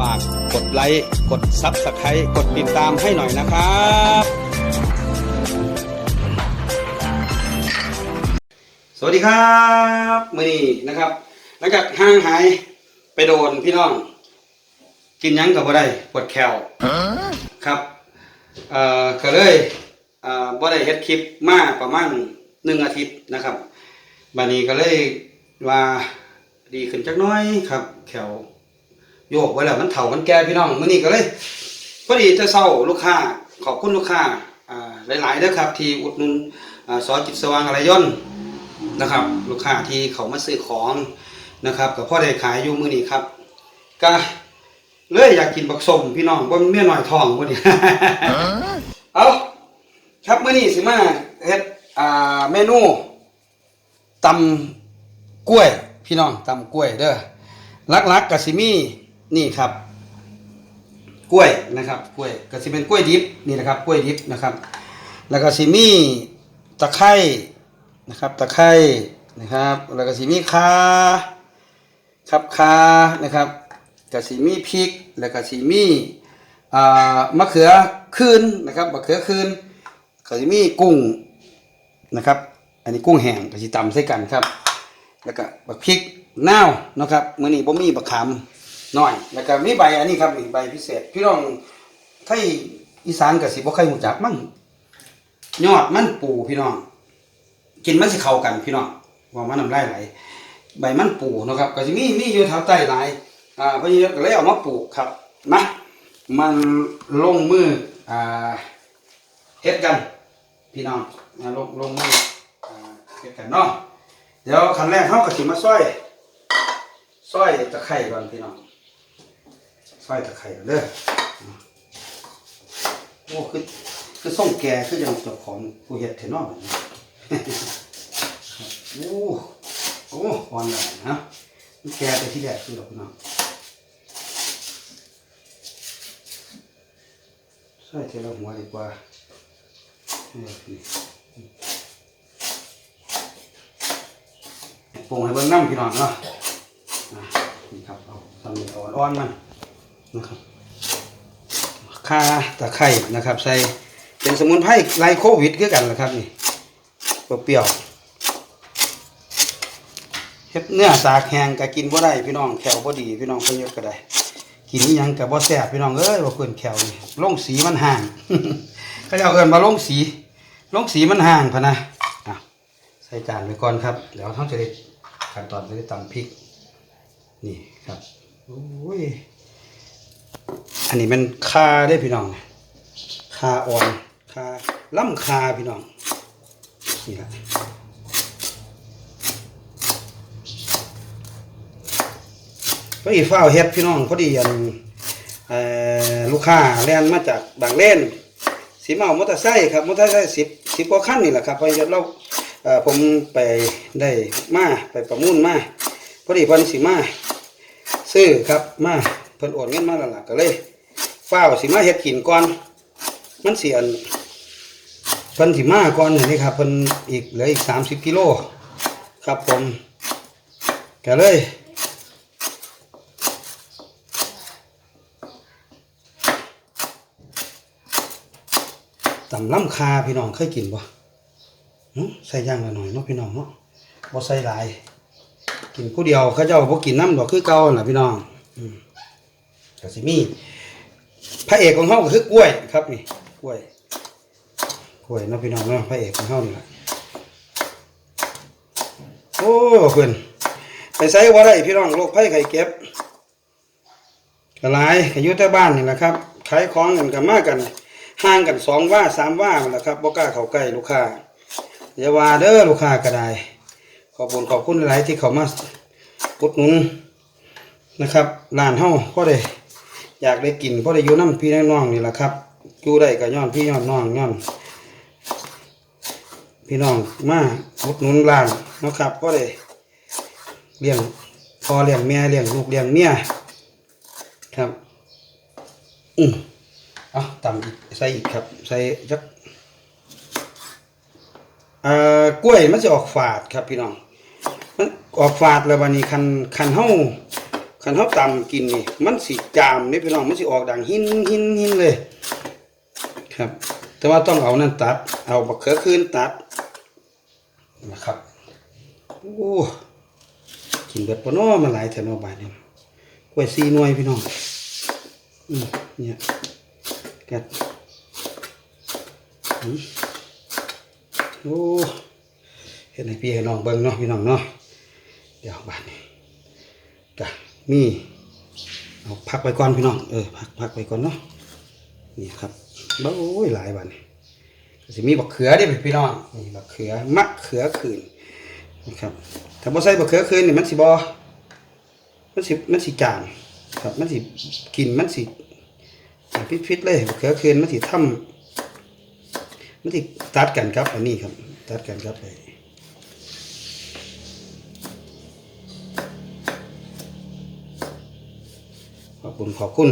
ฝากกดไลค์กดซับสไครต์กดติดตามให้หน่อยนะครับสวัสดีครับมือนี้นะครับหลังจากห่างหายไปโดนพี่น้อง กินยังกับบ่ได้ปวดแขวครับเอ่อก็เลยเอ่อบ่ได้เฮ็ดคลิปมาประมาณหนึ่งอาทิตย์นะครับบัดนี้ก็เลยว่าดีขึ้นจักน้อยครับแขว โยกไว้แล้วมันเฒ่ามันแก่พี่น้องมื้อนี้ก็เลยพอดีจะเศร้าลูกค้าขอบคุณลูกค้าหลายๆเด้อครับ ที่อุดหนุนอ่าซอยจิตสว่างอะไรย่นนะครับ ลูกค้าที่เขามาซื้อของนะครับกับพ่อได้ขายอยู่มือนี้ครับก็เลยอยากกินบักสมพี่น้องว่ามันเมียหน่อยทองพอดีเอาครับมื้อนี้สิมาเฮ็ดเมนูตำกล้วย พี่น้องตำกล้วยเด้อลักๆกสิมี่ นี่ครับ กล้วยนะครับ กล้วยก็สิเป็นกล้วยดิบนี่นะครับ กล้วยดิบนะครับ แล้วก็สิมีตะไคร้นะครับตะไคร้นะครับ แล้วก็สิมีคาครับคานะครับก็สิมีพริก แล้วก็สิมีอ่ามะเขือคืนนะครับมะเขือคืนก็สิมีกุ้งนะครับ อันนี้กุ้งแห้งก็สิตำใส่กันครับ แล้วก็บักพริกน่าวนะครับมื้อนี้บ่มีบักขาม น้อยแล้วก็มีใบอันนี้ครับนี่ใบพิเศษ พี่น้องไทยอีสานก็สิบ่ค่อยรู้จักมั้งยอดมันปูพี่น้อง กินมันสิเข้ากันพี่น้องว่ามันน้ำลายไหลใบมันปูนะครับก็สิมีมีอยู่แถวใต้หลายอ่าพราะฉะนั้นก็เลยเอามาปลูกครับมามันลงมืออ่าเฮ็ดกัน พี่น้องนะลงลงมืออ่าเฮ็ดกันเนาะเดี๋ยวขั้นแรกเฮาก็สิมาซอยซอยตะไคร้ก่อนพี่น้อง อยตะไคร้ก่เด้อโอ้คือคือส่งแก่คือยังเจ้าของผู้เฮ็ดเถอะเนาะโอ้โอ้อ่อนเลยนะมันแก่ไปที่แรกคือดอกน้องใส่เทละหัวดีกว่าเออนี่ปรุงให้เบิ่งน้ำพี่น้องเนาะอะนี่ครับเอาทำนี่เอาอ่อนๆมัน นะครับข่าตะไคร้นะครับ ใส่เป็นสมุนไพรไล่โควิดคือกันแหละครับนี่เปรี้ยวเฮ็ดเนื้อสากแห้งก็กินบ่ได้พี่น้องแขวบ่ดีพี่น้องเพิ่นเฮ็ดก็ได้ กินยังก็บ่แซ่บพี่น้องเอ้ยว่าเพิ่นแขวนี่ลงสีมันห่างเขาเจ้าเอิ้นว่าลงสีลงสีมันห่างพะนะอะใส่จานไว้ก่อนครับเดี๋ยวเราจะได้ขั้นตอนจะได้ตำพริก นี่ครับโอ้ย อันนี้มันคาได้พี่น้องคาอ่อนคาล่ำคาพี่น้องนี่แหละพอดีฟ้าวเฮ็ดพี่น้องพอดีอันลูกค้าแล่นมาจากบางเล่นสีเมามอเตอร์ไซค์ครับมอเตอร์ไซค์สิบสิบกว่าคันนี่แหละครับพอดีเราเอ่อผมไปได้มาไปประมูลมาพอดีพิ่นสิมาซื้อครับมา เพิ่นโอนเงินมาแล้วล่ะก็เลยฟ้าสิมาเฮ็ดกินก่อน มันเสียนเพิ่นสิมาก่อนนี่ครับเพิ่นอีกเหลืออีกสามสิบกิโลครับผมก็เลยตำล้ำคาพี่น้องเคยกินบ่ใส่ย่างละหน่อยเนาะพี่น้องเนาะบ่ใส่หลาย กินผู้เดียวเขาเจ้าบ่กินน้ำดอกคือเก่าน่ะพี่น้องอื ก็สิมีพระเอกของเฮาก็คือกล้วยครับนี่กล้วยกล้วยเนาะพี่น้องเนาะพระเอกของเฮานี่แหละโอ้เพิ่นไปใส่บ่ได้พี่น้องโรคภัยไข้เจ็บก็หลายก็อยู่แต่บ้านนี่แหละครับขายของกันก็มากกันห่างกันสองว่าสามว่านั่นแหละครับบ่กล้าเข้าใกล้ลูกค้าอย่าว่าเด้อลูกค้าก็ได้ ขอบคุณขอบคุณหลายที่เขามาอุดหนุนนะครับร้านเฮาพอได้ อยากได้กินเพอได้อยู่น้ำพี่น้องนี่แหละครับอยู่ได้ก็ย้อนพี่ย้อนน้องย้อนพี่น้องมาอุดหนุนร้านนะครับก็เลยเลี้ยงพอเลี้ยงแม่เลี้ยงลูกเลี้ยงเมียครับอืมเอาต่ำอีกใส่อีกครับ ใส่จักเอ่อกล้วยมันจะออกฝาดครับพี่น้องมันออกฝาดแล้ววันนี้คันคันเฮา คันเฮาตำกินนี่มันสิจามนี่พี่น้องมันสิออกดังหินหินหินเลย ครับ แต่ว่าต้องเอานั่นตัด เอาบักเขือคืนตัดนะครับโอ้กินเบิดปนามันหลายแถวเนาะบาดนี้กล้วยซีนวยพี่น้องอืมเนี่ยกัดโอ้เห็นให้พี่ให้น้องเบิ่งเนาะพี่น้องเนาะเดี๋ยวบาดนี้ มีเอาพักไว้ก่อนพี่น้องเออพักพักไว้ก่อนเนาะนี่ครับโอ้ยหลายบานี้ก็สิมีบักเขือด้พี่น้องนี่บักเขือมะเขือคืนนะครับถ้าบ่ใส่บักเขือคืนนี่มันสิบ่มันสิมันสิจางครับมันสิกินมันสิพิษพิษๆเลยบักเขือคืนมันสิทำมันสิตัดกันครับอันนี้ครับ ตัดกันครับไอ้ข คุณขอบคุณ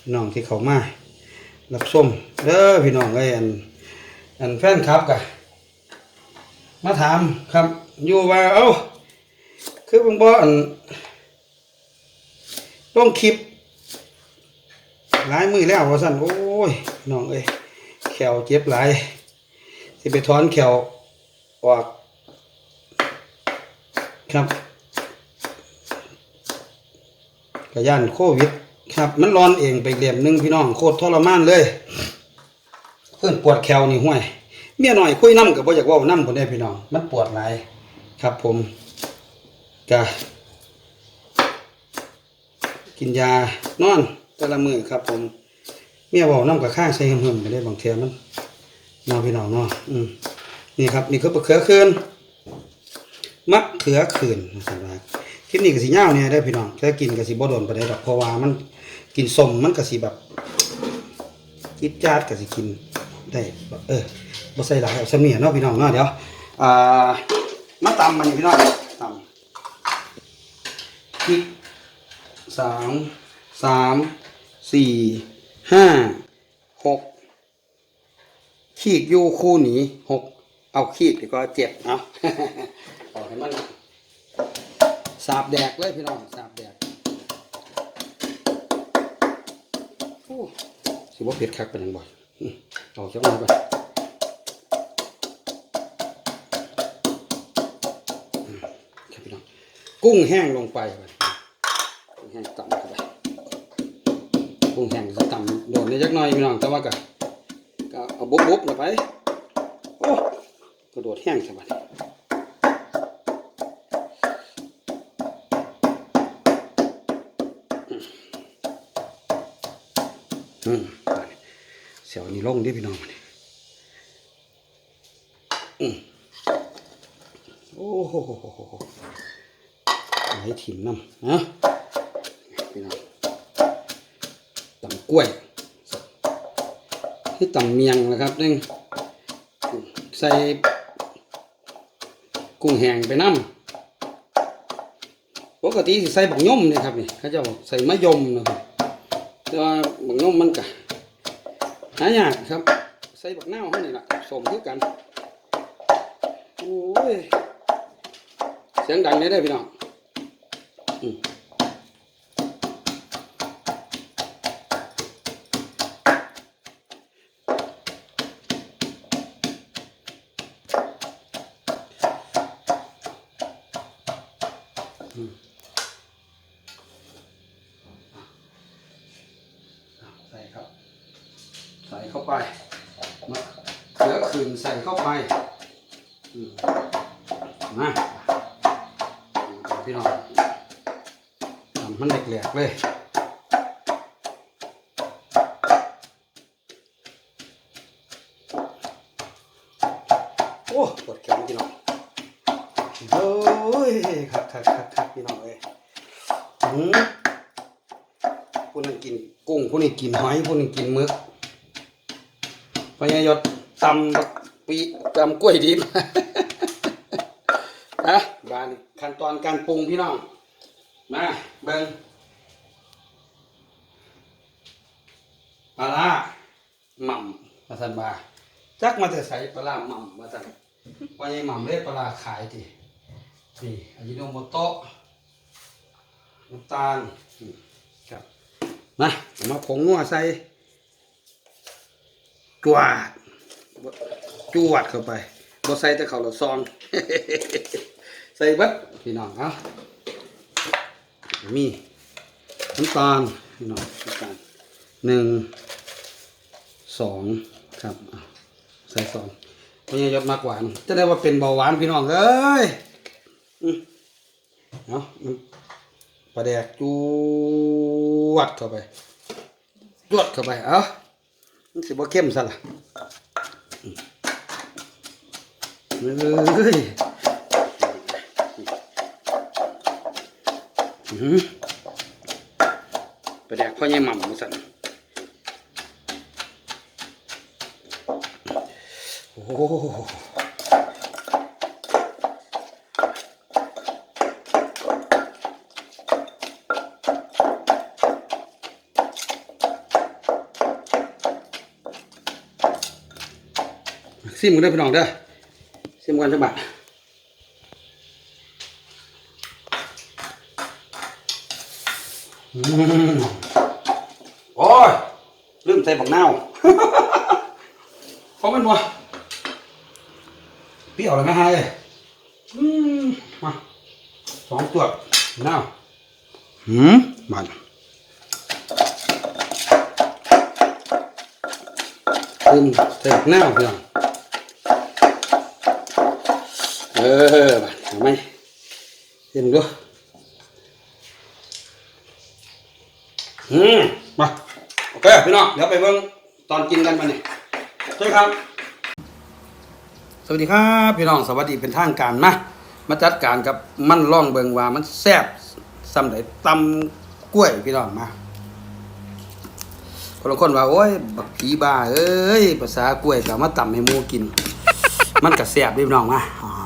พี่น้องที่เขามารับชมเด้อพี่น้องเอ้อันอันแฟนครับกะมาถามครับ อยู่ว่าเอ้าคือผมบอกอันต้องคลิปหลายมือแล้วว่าสั่นโอ้ยน้องเอ้ยแขวเจ็บหลายสิไปถอนแขวออกครับ กระย่านโควิด ครับ มันร้อนเองไปเหลี่ยมหนึงพี่น้องโคตรทรมานเลยเพื่อนปวดแขวนี่ห้วย เมียหน่อยคุยน้ำกับบ่อยากว่าน้ำคนได้พี่น้อง มันปวดหลายครับผมกะกินยานอนแต่ละมือครับ ผม เมียบอกน้ำกับข้างใส่เหิมๆไปได้บางเทียมันนอนพี่น้องนาะอืมนี่ครับ นี่คือมะเขือคืนมะเขือคืนนะครับ คลิปนี้ก็สิยาวเนี่ยได้พี่น้องถ้ากินก็สิบ่โดนไปได้ดอกเพราะว่ามันกินสมมันก็สิแบบจิตจาดก็สิกินได้เออบ่ใส่หลายเอาซะเนี่ยเนาะพี่น้องเนาะเดี๋ยวอ่ามาตำมันพี่น้องตำพริกสามสามสี่ห้าหกขีดยู่คู่หนีหกเอาขีดดีกว่าเจ็ดเอาเอาให้มันสาบแดกเลยพี่น้องสาบแดกโอ้สิว่าเผ็ดคักเป็นยังบ่อยอืมเอาจักหน่อยไปครับพี่น้องกุ้งแห้งลงไปกุ้งแห้งต่ำเข้าไปกุ้งแห้งจะต่ำโดนนิดจักหน่อยพี่น้องแต่ว่าก็เอาบุบบุบลงไปโอ้กระโดดแห้งสบาย อืมเสียวนี่ลงดิพี่น้องมานี่อืมโอ้โหไหลถิ่มน้ำนะพี่น้องตำกล้วย ที่ตำเมียงนะครับนึงใส่กุ้งแห้งไปน้ำปกติใส่บักย่อมนี่ครับนี่เขาจะใส่มะยมนะครับ แต่ว่าบักนมมันกะหายากครับ ใส่บักนาวให้นี่ละสมคือกันโอ้ยเสียงดังเลยได้พี่น้อง เข้าไปมะเขือคืนใส่เข้าไปอืมาพี่น้องทำมันแหลกๆเลยโอ้ปวดแขนพี่น้องโอ้ยคักคักคักคักพี่น้องเอ้ยหืมผู้นึงกินกุ้งผู้นึงกินหอยผู้นึงกินมึก พญายศตำปีตำกล้วยดิบนะบานขั้นตอนการปรุงพี่น้อง มาเบิ่งปลาร้าหม่ำมาสันบาจักมาแต่ใส่ปลาร้าหม่ำมาสันว่าไงหม่ำเลยปลาร้าขายทีนี่อายิโนโมโตะน้ำตาลครับมาเอามาผงงัวใส่ จวดจวดเข้าไปบ่ใส่แต่ข้าวละซอง ใส่บัดพี่น้องเอามีน้ำตาลพี่น้องน้ำตาลหนึ่งสองครับใส่สองไม่ยศมากหวาน จะได้ว่าเป็นเบาหวานพี่น้องเอ้ยเอามันปลาแดกจวดเข้าไปจวดเข้าไป เอา มันสิบ่เข้มซะล่ะอืมเอ้ยอือหือปลาแดกพ่อใหญ่หม่ำมาสั่นโอ้ ซิมกันเด้อพี่น้องเด้อซิมกันจักบาทอืมโอ้ยลืมใส่บักนาวเพราะมันบ่เปรี้ยวเลยไหมฮะเอ้ยอืมมาสองตัวบักนาวหืมบาดลืมใส่บักนาวพี่น้อง เออบัดเอาไมเห็นดูอืมมาโอเคพี่น้องเดี๋ยวไปเบิ่งตอนกินกันมาเนี่ยใช่ครับ สวัสดีครับพี่น้องสวัสดีเป็นทางการนะมาจัดการกับมันล่องเบิงว่ามันแซ่บซ้ำไหนตำกล้วยพี่น้องมาคนละคนว่าโอ้ยบักผีบ้าเอ้ยภาษากล้วยก็เอามาตำให้มูกิน มันก็แซ่บพี่น้องมา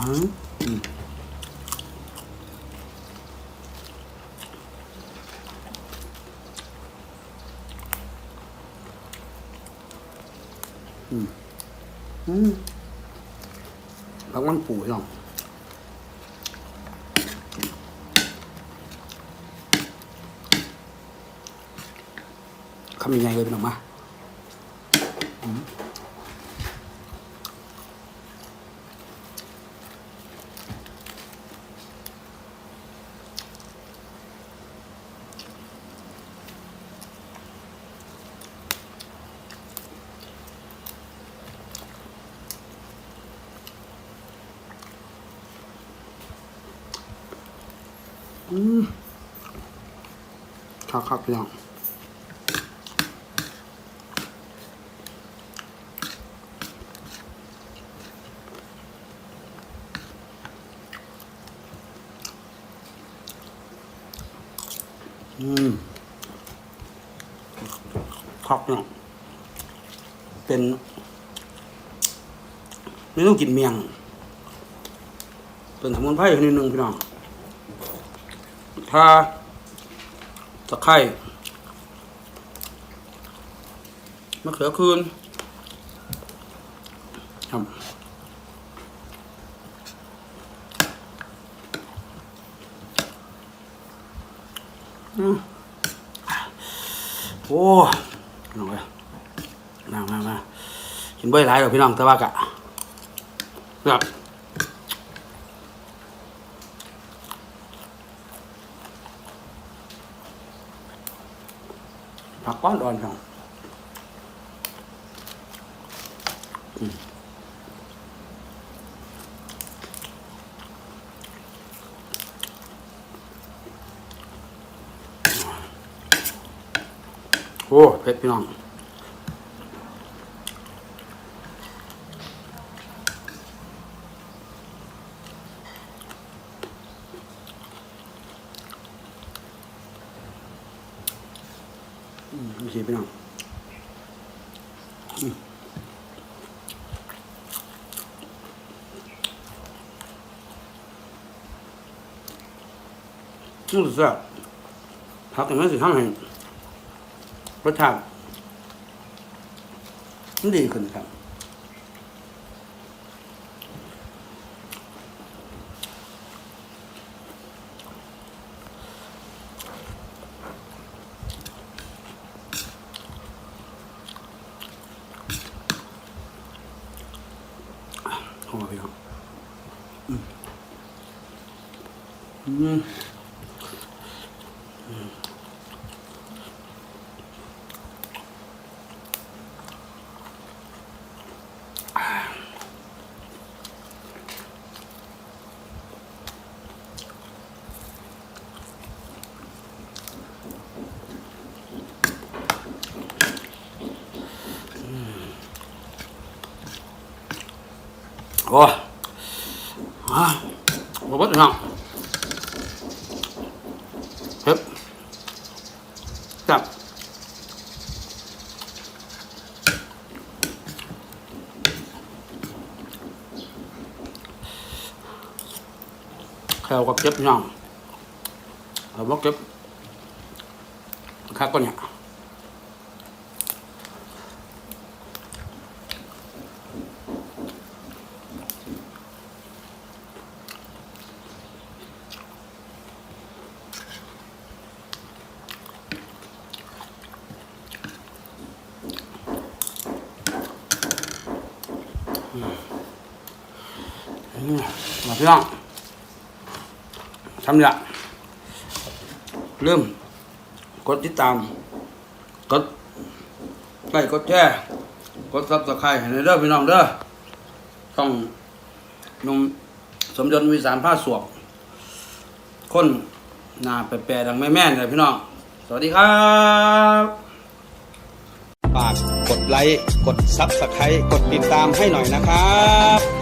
อ๋ออืม อืมอืมผักมันปูพี่น้องคำยังไงเลยพี่น้องมา อืมครับครับพี่น้องอืมครับพี่น้องเป็นไม่ต้องกินเมียง เป็นสมุนไพรชนิดหนึ่งพี่น้อง ถ้าตะไคร้มะเขือคืนครับอืมโอ้น้องเอ้ยมามามากินเบ้ยหลายกับพี่น้องแต่ว่ากะครับ ผักก้อนอ่อนครับอืมโอ้เผ็ดพี่น้องอืมไม่ใช่ พี่น้องรู้สึกว่าผักมันสิทำให้รสชาติมันดีขึ้นครับ อืม โอ้อะบ่เบิดน้องเฮ็บจับแควกับเก็บน้องเอาบ่เก็บคักก็เนี่ย มา พี่น้องทำเนี่ยเริ่มกดติดตาม กดไลค์กดแชร์กดซับสไครต์ให้เด้อพี่น้องเด้อต้องนุ่มสมยนต์วิสารผ้าสวบคนหน้าแปรๆดังแม่ๆเลยพี่น้อง สวัสดีครับฝากกดไลค์ กดซับสไครต์กดติดตามให้หน่อยนะครับ